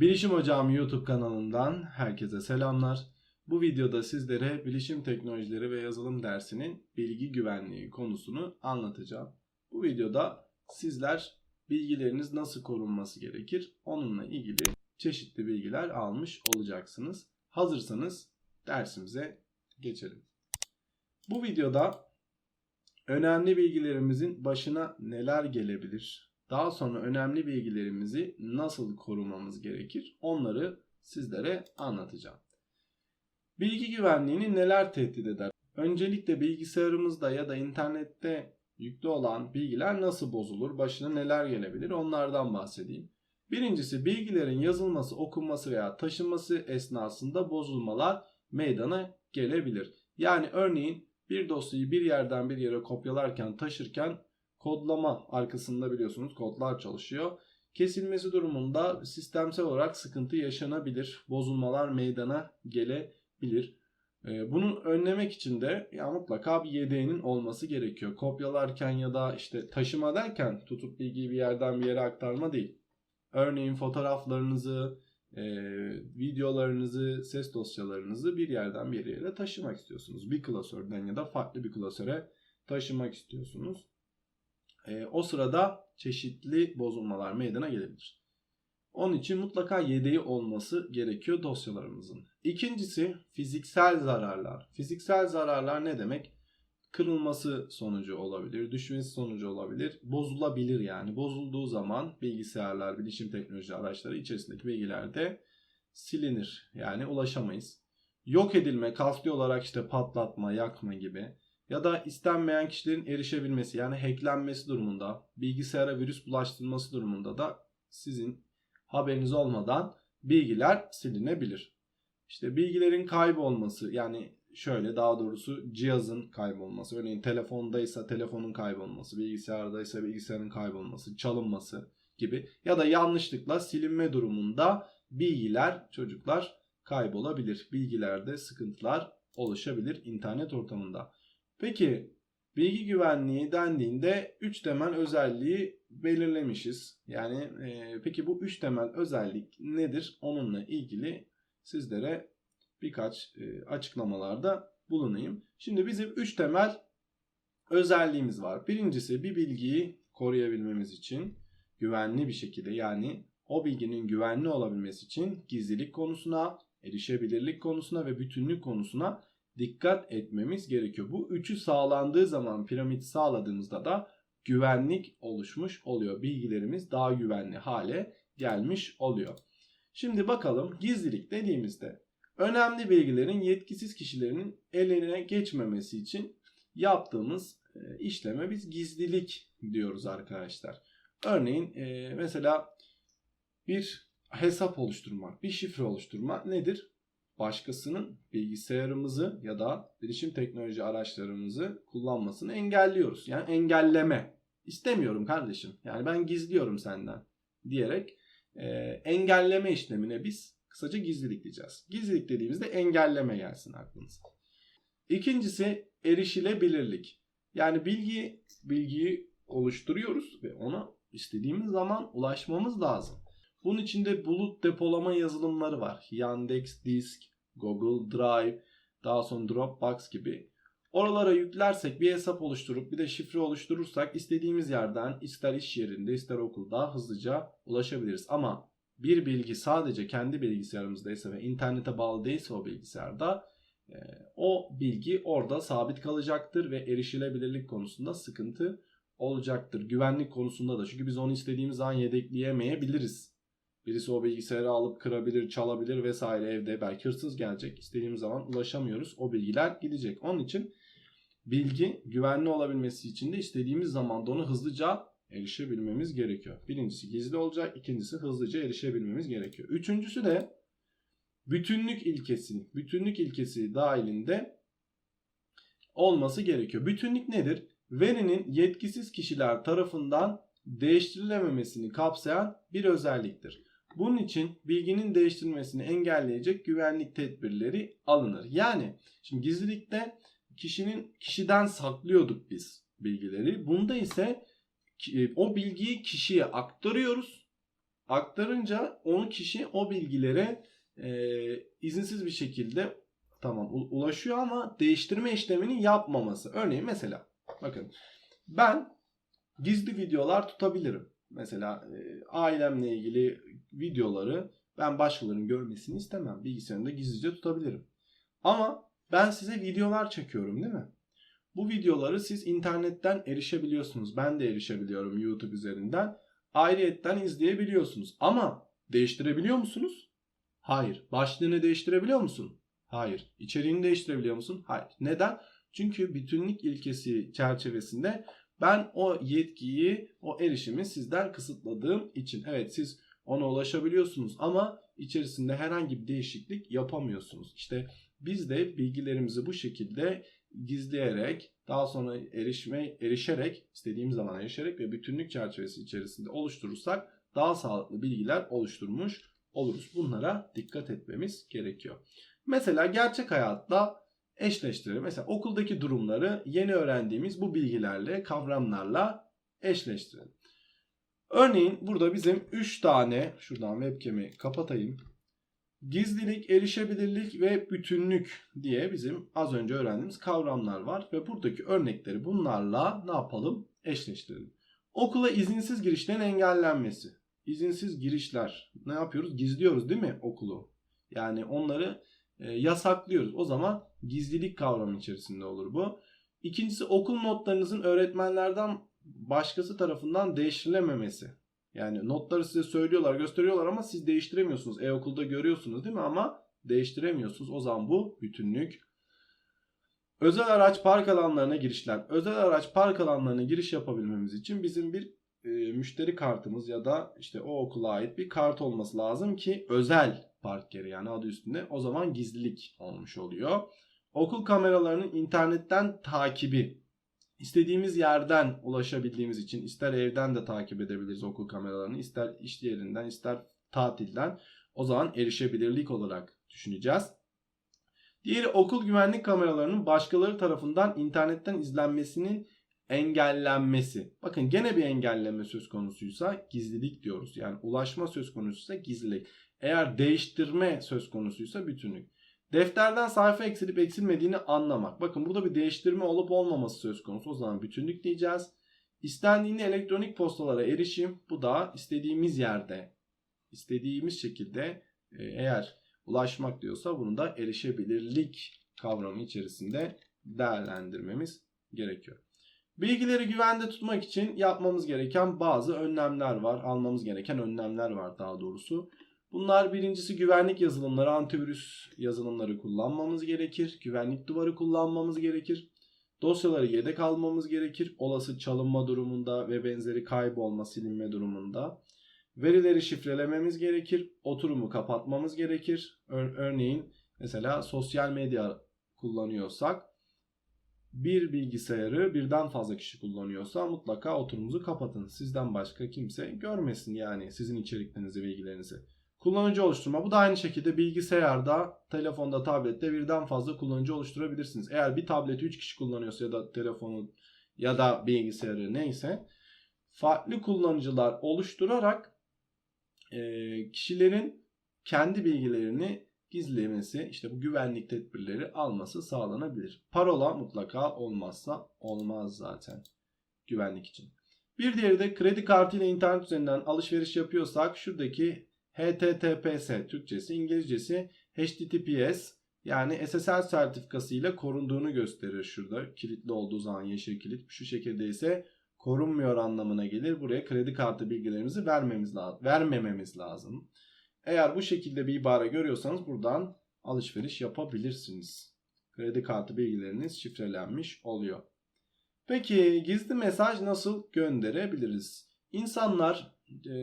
Bilişim Hocam YouTube kanalından herkese selamlar. Bu videoda sizlere bilişim teknolojileri ve yazılım dersinin bilgi güvenliği konusunu anlatacağım. Bu videoda sizler bilgileriniz nasıl korunması gerekir onunla ilgili çeşitli bilgiler almış olacaksınız. Hazırsanız dersimize geçelim. Bu videoda önemli bilgilerimizin başına neler gelebilir? Daha sonra önemli bilgilerimizi nasıl korumamız gerekir? Onları sizlere anlatacağım. Bilgi güvenliğini neler tehdit eder? Öncelikle bilgisayarımızda ya da internette yüklü olan bilgiler nasıl bozulur? Başına neler gelebilir? Onlardan bahsedeyim. Birincisi bilgilerin yazılması, okunması veya taşınması esnasında bozulmalar meydana gelebilir. Yani örneğin bir dosyayı bir yerden bir yere kopyalarken, taşırken kodlama arkasında biliyorsunuz kodlar çalışıyor. Kesilmesi durumunda sistemsel olarak sıkıntı yaşanabilir. Bozulmalar meydana gelebilir. Ee, Bunu önlemek için de ya mutlaka bir yedeğinin olması gerekiyor. Kopyalarken ya da işte taşıma derken tutup bilgiyi bir yerden bir yere aktarma değil. Örneğin fotoğraflarınızı, e, videolarınızı, ses dosyalarınızı bir yerden bir yere taşımak istiyorsunuz. Bir klasörden ya da farklı bir klasöre taşımak istiyorsunuz. E, o sırada çeşitli bozulmalar meydana gelebilir. Onun için mutlaka yedeği olması gerekiyor dosyalarımızın. İkincisi fiziksel zararlar. Fiziksel zararlar ne demek? Kırılması sonucu olabilir, düşmesi sonucu olabilir, bozulabilir yani. Bozulduğu zaman bilgisayarlar, bilişim teknoloji araçları içerisindeki bilgiler de silinir. Yani ulaşamayız. Yok edilme, kasti olarak işte patlatma, yakma gibi ya da istenmeyen kişilerin erişebilmesi yani hacklenmesi durumunda, bilgisayara virüs bulaştırılması durumunda da sizin haberiniz olmadan bilgiler silinebilir. İşte bilgilerin kaybolması yani şöyle daha doğrusu cihazın kaybolması. Örneğin telefondaysa telefonun kaybolması, bilgisayardaysa bilgisayarın kaybolması, çalınması gibi ya da yanlışlıkla silinme durumunda bilgiler çocuklar kaybolabilir. Bilgilerde sıkıntılar oluşabilir internet ortamında. Peki bilgi güvenliği dendiğinde 3 temel özelliği belirlemişiz. Yani e, peki bu 3 temel özellik nedir? Onunla ilgili sizlere birkaç e, açıklamalarda bulunayım. Şimdi bizim 3 temel özelliğimiz var. Birincisi bir bilgiyi koruyabilmemiz için güvenli bir şekilde yani o bilginin güvenli olabilmesi için gizlilik konusuna, erişebilirlik konusuna ve bütünlük konusuna dikkat etmemiz gerekiyor. Bu üçü sağlandığı zaman piramit sağladığımızda da güvenlik oluşmuş oluyor. Bilgilerimiz daha güvenli hale gelmiş oluyor. Şimdi bakalım gizlilik dediğimizde önemli bilgilerin yetkisiz kişilerin eline geçmemesi için yaptığımız e, işleme biz gizlilik diyoruz arkadaşlar. Örneğin e, mesela bir hesap oluşturmak, bir şifre oluşturmak nedir? Başkasının bilgisayarımızı ya da bilişim teknoloji araçlarımızı kullanmasını engelliyoruz. Yani engelleme. İstemiyorum kardeşim. Yani ben gizliyorum senden diyerek e, engelleme işlemine biz kısaca gizlilik diyeceğiz. Gizlilik dediğimizde engelleme gelsin aklınıza. İkincisi erişilebilirlik. Yani bilgi bilgiyi oluşturuyoruz ve ona istediğimiz zaman ulaşmamız lazım. Bunun içinde bulut depolama yazılımları var. Yandex Disk, Google Drive, daha sonra Dropbox gibi. Oralara yüklersek bir hesap oluşturup bir de şifre oluşturursak istediğimiz yerden ister iş yerinde ister okulda hızlıca ulaşabiliriz. Ama bir bilgi sadece kendi bilgisayarımızdaysa ve internete bağlı değilse o bilgisayarda e, o bilgi orada sabit kalacaktır ve erişilebilirlik konusunda sıkıntı olacaktır. Güvenlik konusunda da çünkü biz onu istediğimiz zaman yedekleyemeyebiliriz. Birisi o bilgisayarı alıp kırabilir, çalabilir vesaire evde. Belki hırsız gelecek. İstediğimiz zaman ulaşamıyoruz. O bilgiler gidecek. Onun için bilgi güvenli olabilmesi için de istediğimiz zamanda onu hızlıca erişebilmemiz gerekiyor. Birincisi gizli olacak. ikincisi hızlıca erişebilmemiz gerekiyor. Üçüncüsü de bütünlük ilkesi. Bütünlük ilkesi dahilinde olması gerekiyor. Bütünlük nedir? Verinin yetkisiz kişiler tarafından değiştirilememesini kapsayan bir özelliktir. Bunun için bilginin değiştirilmesini engelleyecek güvenlik tedbirleri alınır. Yani şimdi gizlilikte kişinin kişiden saklıyorduk biz bilgileri. Bunda ise o bilgiyi kişiye aktarıyoruz Aktarınca onu kişi o bilgilere e, izinsiz bir şekilde tamam ulaşıyor ama değiştirme işlemini yapmaması. Örneğin mesela bakın ben gizli videolar tutabilirim. Mesela e, ailemle ilgili videoları ben başkalarının görmesini istemem. Bilgisayarımda gizlice tutabilirim. Ama ben size videolar çekiyorum değil mi? Bu videoları siz internetten erişebiliyorsunuz. Ben de erişebiliyorum YouTube üzerinden. Ayrıyetten izleyebiliyorsunuz. Ama değiştirebiliyor musunuz? Hayır. Başlığını değiştirebiliyor musun? Hayır. İçeriğini değiştirebiliyor musun? Hayır. Neden? Çünkü bütünlük ilkesi çerçevesinde ben o yetkiyi, o erişimi sizden kısıtladığım için. Evet siz ona ulaşabiliyorsunuz ama içerisinde herhangi bir değişiklik yapamıyorsunuz. İşte biz de bilgilerimizi bu şekilde gizleyerek, daha sonra erişme erişerek, istediğim zaman erişerek ve bütünlük çerçevesi içerisinde oluşturursak daha sağlıklı bilgiler oluşturmuş oluruz. Bunlara dikkat etmemiz gerekiyor. Mesela gerçek hayatta eşleştirelim. Mesela okuldaki durumları yeni öğrendiğimiz bu bilgilerle, kavramlarla eşleştirelim. Örneğin burada bizim 3 tane, şuradan webcam'i kapatayım. Gizlilik, erişebilirlik ve bütünlük diye bizim az önce öğrendiğimiz kavramlar var. Ve buradaki örnekleri bunlarla ne yapalım? Eşleştirelim. Okula izinsiz girişlerin engellenmesi. İzinsiz girişler. Ne yapıyoruz? Gizliyoruz değil mi okulu? Yani onları e, yasaklıyoruz. O zaman gizlilik kavramı içerisinde olur bu. İkincisi okul notlarınızın öğretmenlerden başkası tarafından değiştirilememesi. Yani notları size söylüyorlar, gösteriyorlar ama siz değiştiremiyorsunuz. E-okulda görüyorsunuz değil mi? Ama değiştiremiyorsunuz. O zaman bu bütünlük. Özel araç park alanlarına girişler. Özel araç park alanlarına giriş yapabilmemiz için bizim bir e, müşteri kartımız ya da işte o okula ait bir kart olması lazım ki özel park yeri yani adı üstünde. O zaman gizlilik olmuş oluyor. Okul kameralarının internetten takibi. İstediğimiz yerden ulaşabildiğimiz için ister evden de takip edebiliriz okul kameralarını, ister iş yerinden, ister tatilden. O zaman erişebilirlik olarak düşüneceğiz. Diğeri okul güvenlik kameralarının başkaları tarafından internetten izlenmesinin engellenmesi. Bakın gene bir engelleme söz konusuysa gizlilik diyoruz. Yani ulaşma söz konusuysa gizlilik. Eğer değiştirme söz konusuysa bütünlük. Defterden sayfa eksilip eksilmediğini anlamak. Bakın burada bir değiştirme olup olmaması söz konusu. O zaman bütünlük diyeceğiz. İstendiğinde elektronik postalara erişim. Bu da istediğimiz yerde, istediğimiz şekilde e, eğer ulaşmak diyorsa bunu da erişebilirlik kavramı içerisinde değerlendirmemiz gerekiyor. Bilgileri güvende tutmak için yapmamız gereken bazı önlemler var. Almamız gereken önlemler var daha doğrusu. Bunlar birincisi güvenlik yazılımları, antivirüs yazılımları kullanmamız gerekir. Güvenlik duvarı kullanmamız gerekir. Dosyaları yedek almamız gerekir. Olası çalınma durumunda ve benzeri kaybolma, silinme durumunda. Verileri şifrelememiz gerekir. Oturumu kapatmamız gerekir. Ör- örneğin mesela sosyal medya kullanıyorsak bir bilgisayarı birden fazla kişi kullanıyorsa mutlaka oturumuzu kapatın. Sizden başka kimse görmesin yani sizin içeriklerinizi, bilgilerinizi. Kullanıcı oluşturma. Bu da aynı şekilde bilgisayarda, telefonda, tablette birden fazla kullanıcı oluşturabilirsiniz. Eğer bir tableti 3 kişi kullanıyorsa ya da telefonu ya da bilgisayarı neyse farklı kullanıcılar oluşturarak e, kişilerin kendi bilgilerini gizlemesi, işte bu güvenlik tedbirleri alması sağlanabilir. Parola mutlaka olmazsa olmaz zaten güvenlik için. Bir diğeri de kredi kartı ile internet üzerinden alışveriş yapıyorsak şuradaki HTTPS Türkçesi, İngilizcesi HTTPS yani SSL sertifikası ile korunduğunu gösterir şurada. Kilitli olduğu zaman yeşil kilit. Şu şekilde ise korunmuyor anlamına gelir. Buraya kredi kartı bilgilerimizi vermemiz lazım, vermememiz lazım. Eğer bu şekilde bir ibare görüyorsanız buradan alışveriş yapabilirsiniz. Kredi kartı bilgileriniz şifrelenmiş oluyor. Peki gizli mesaj nasıl gönderebiliriz? İnsanlar e,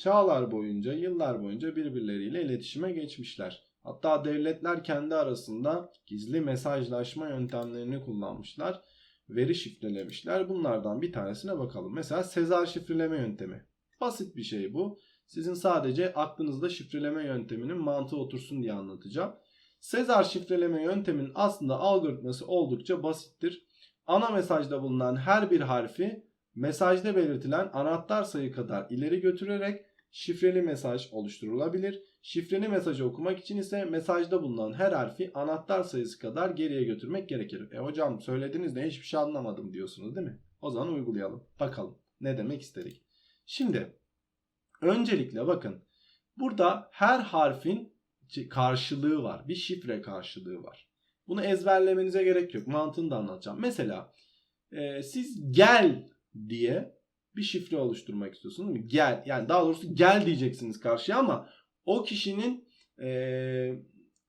çağlar boyunca, yıllar boyunca birbirleriyle iletişime geçmişler. Hatta devletler kendi arasında gizli mesajlaşma yöntemlerini kullanmışlar. Veri şifrelemişler. Bunlardan bir tanesine bakalım. Mesela Sezar şifreleme yöntemi. Basit bir şey bu. Sizin sadece aklınızda şifreleme yönteminin mantığı otursun diye anlatacağım. Sezar şifreleme yönteminin aslında algoritması oldukça basittir. Ana mesajda bulunan her bir harfi mesajda belirtilen anahtar sayı kadar ileri götürerek şifreli mesaj oluşturulabilir. Şifreli mesajı okumak için ise mesajda bulunan her harfi anahtar sayısı kadar geriye götürmek gerekir. E hocam söylediniz de hiçbir şey anlamadım diyorsunuz değil mi? O zaman uygulayalım. Bakalım ne demek istedik. Şimdi öncelikle bakın burada her harfin karşılığı var. Bir şifre karşılığı var. Bunu ezberlemenize gerek yok. Mantığını da anlatacağım. Mesela e, siz gel diye bir şifre oluşturmak istiyorsunuz değil mi? Gel. Yani daha doğrusu gel diyeceksiniz karşıya ama o kişinin e,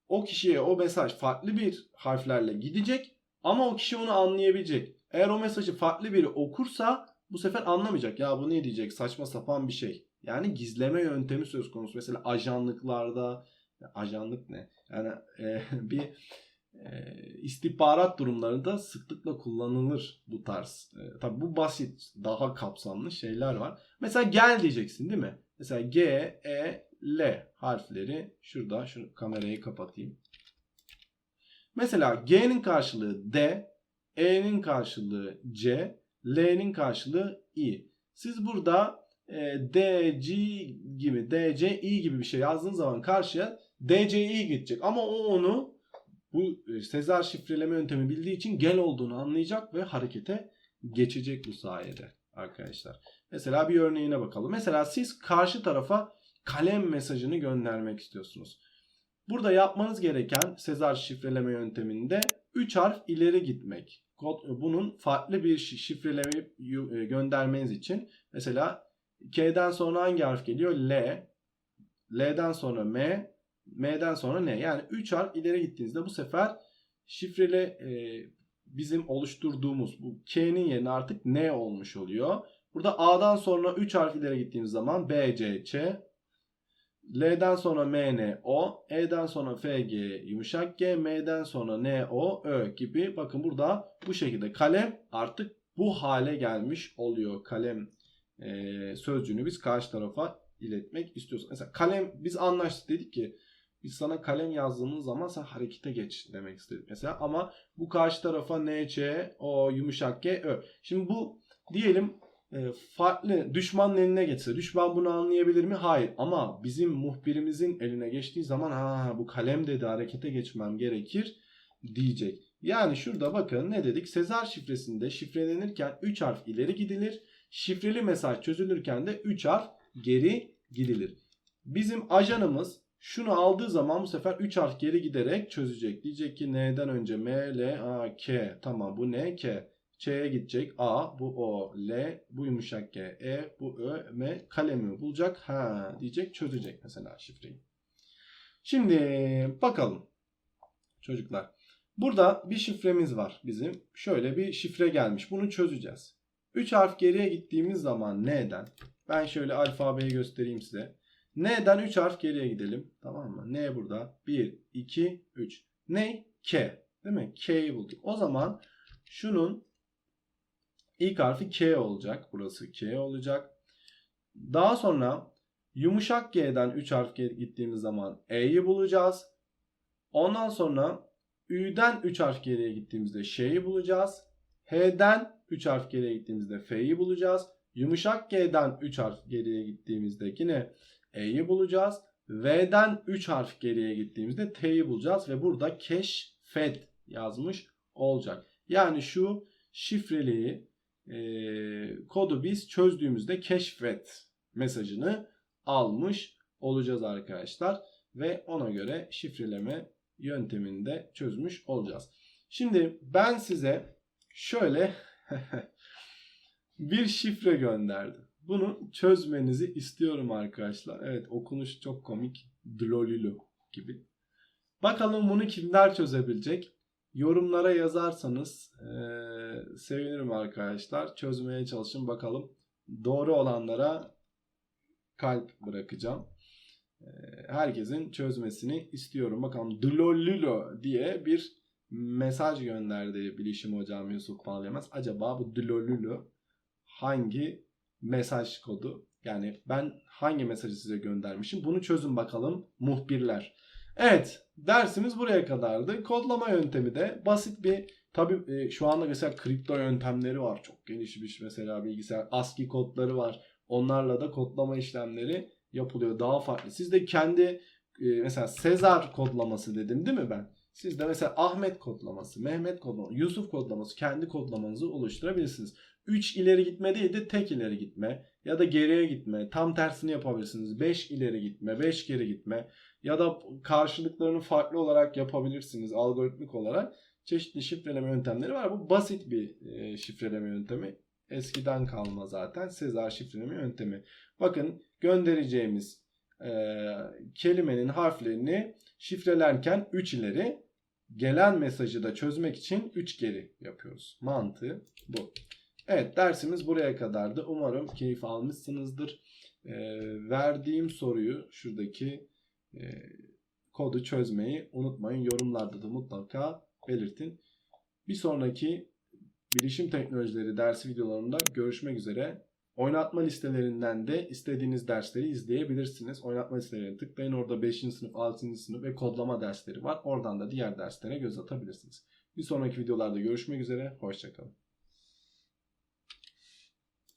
o kişiye o mesaj farklı bir harflerle gidecek ama o kişi onu anlayabilecek. Eğer o mesajı farklı biri okursa bu sefer anlamayacak. Ya bu ne diyecek? Saçma sapan bir şey. Yani gizleme yöntemi söz konusu. Mesela ajanlıklarda ajanlık ne? Yani e, bir e, istihbarat durumlarında sıklıkla kullanılır bu tarz. E, tabi bu basit, daha kapsamlı şeyler var. Mesela gel diyeceksin değil mi? Mesela G, E, L harfleri şurada şu kamerayı kapatayım. Mesela G'nin karşılığı D, E'nin karşılığı C, L'nin karşılığı I. Siz burada e, D, G gibi, D, C, I gibi bir şey yazdığınız zaman karşıya D, C, I gidecek. Ama o onu bu e, Sezar şifreleme yöntemi bildiği için gel olduğunu anlayacak ve harekete geçecek bu sayede arkadaşlar. Mesela bir örneğine bakalım. Mesela siz karşı tarafa kalem mesajını göndermek istiyorsunuz. Burada yapmanız gereken Sezar şifreleme yönteminde 3 harf ileri gitmek. Bunun farklı bir şifreleme e, göndermeniz için mesela K'den sonra hangi harf geliyor? L. L'den sonra M. M'den sonra N. Yani 3 harf ileri gittiğinizde bu sefer şifreli e, bizim oluşturduğumuz bu K'nin yerine artık N olmuş oluyor. Burada A'dan sonra 3 harf ileri gittiğimiz zaman B, C, Ç. L'den sonra M, N, O. E'den sonra F, G, yumuşak G. M'den sonra N, O, Ö gibi. Bakın burada bu şekilde kalem artık bu hale gelmiş oluyor. Kalem e, sözcüğünü biz karşı tarafa iletmek istiyoruz. Mesela kalem biz anlaştık dedik ki biz sana kalem yazdığımız zaman sen harekete geç demek istedik mesela ama bu karşı tarafa N, Ç, O, yumuşak G, Ö. Şimdi bu diyelim e, farklı düşmanın eline geçse düşman bunu anlayabilir mi? Hayır ama bizim muhbirimizin eline geçtiği zaman ha bu kalem dedi harekete geçmem gerekir diyecek. Yani şurada bakın ne dedik? Sezar şifresinde şifrelenirken 3 harf ileri gidilir. Şifreli mesaj çözülürken de 3 harf geri gidilir. Bizim ajanımız şunu aldığı zaman bu sefer 3 harf geri giderek çözecek. Diyecek ki N'den önce M, L, A, K. Tamam bu N, K. Ç'ye gidecek. A, bu O, L, bu yumuşak G, E, bu Ö, M. Kalemi bulacak. Ha diyecek çözecek mesela şifreyi. Şimdi bakalım çocuklar. Burada bir şifremiz var bizim. Şöyle bir şifre gelmiş. Bunu çözeceğiz. 3 harf geriye gittiğimiz zaman N'den. Ben şöyle alfabeyi göstereyim size. N'den 3 harf geriye gidelim. Tamam mı? N burada. 1, 2, 3. Ne? K. Değil mi? K'yi bulduk. O zaman şunun ilk harfi K olacak. Burası K olacak. Daha sonra yumuşak G'den 3 harf gittiğimiz zaman E'yi bulacağız. Ondan sonra Ü'den 3 harf geriye gittiğimizde Ş'yi bulacağız. H'den 3 harf geriye gittiğimizde F'yi bulacağız. Yumuşak G'den 3 harf geriye gittiğimizde yine E'yi bulacağız. V'den 3 harf geriye gittiğimizde T'yi bulacağız ve burada keşfet yazmış olacak. Yani şu şifreliği e, kodu biz çözdüğümüzde keşfet mesajını almış olacağız arkadaşlar. Ve ona göre şifreleme yöntemini de çözmüş olacağız. Şimdi ben size şöyle bir şifre gönderdim. Bunu çözmenizi istiyorum arkadaşlar. Evet okunuş çok komik. Dlolilo gibi. Bakalım bunu kimler çözebilecek? Yorumlara yazarsanız e, sevinirim arkadaşlar. Çözmeye çalışın bakalım. Doğru olanlara kalp bırakacağım. E, herkesin çözmesini istiyorum. Bakalım Dlolilo diye bir mesaj gönderdi bilişim hocam Yusuf Bağlayamaz. Acaba bu Dlolilo hangi mesaj kodu? Yani ben hangi mesajı size göndermişim? Bunu çözün bakalım muhbirler. Evet dersimiz buraya kadardı. Kodlama yöntemi de basit bir tabi e, şu anda mesela kripto yöntemleri var. Çok geniş bir mesela bilgisayar ASCII kodları var. Onlarla da kodlama işlemleri yapılıyor daha farklı. Siz de kendi e, mesela Sezar kodlaması dedim değil mi ben? Siz de mesela Ahmet kodlaması, Mehmet kodlaması, Yusuf kodlaması kendi kodlamanızı oluşturabilirsiniz. 3 ileri gitme değil de tek ileri gitme ya da geriye gitme. Tam tersini yapabilirsiniz. 5 ileri gitme, 5 geri gitme ya da karşılıklarını farklı olarak yapabilirsiniz algoritmik olarak. Çeşitli şifreleme yöntemleri var. Bu basit bir e, şifreleme yöntemi. Eskiden kalma zaten Sezar şifreleme yöntemi. Bakın göndereceğimiz e, kelimenin harflerini şifrelerken 3 ileri gelen mesajı da çözmek için 3 geri yapıyoruz. Mantığı bu. Evet dersimiz buraya kadardı. Umarım keyif almışsınızdır. E, verdiğim soruyu şuradaki e, kodu çözmeyi unutmayın. Yorumlarda da mutlaka belirtin. Bir sonraki bilişim teknolojileri dersi videolarında görüşmek üzere. Oynatma listelerinden de istediğiniz dersleri izleyebilirsiniz. Oynatma listelerine tıklayın. Orada 5. sınıf, 6. sınıf ve kodlama dersleri var. Oradan da diğer derslere göz atabilirsiniz. Bir sonraki videolarda görüşmek üzere. Hoşçakalın.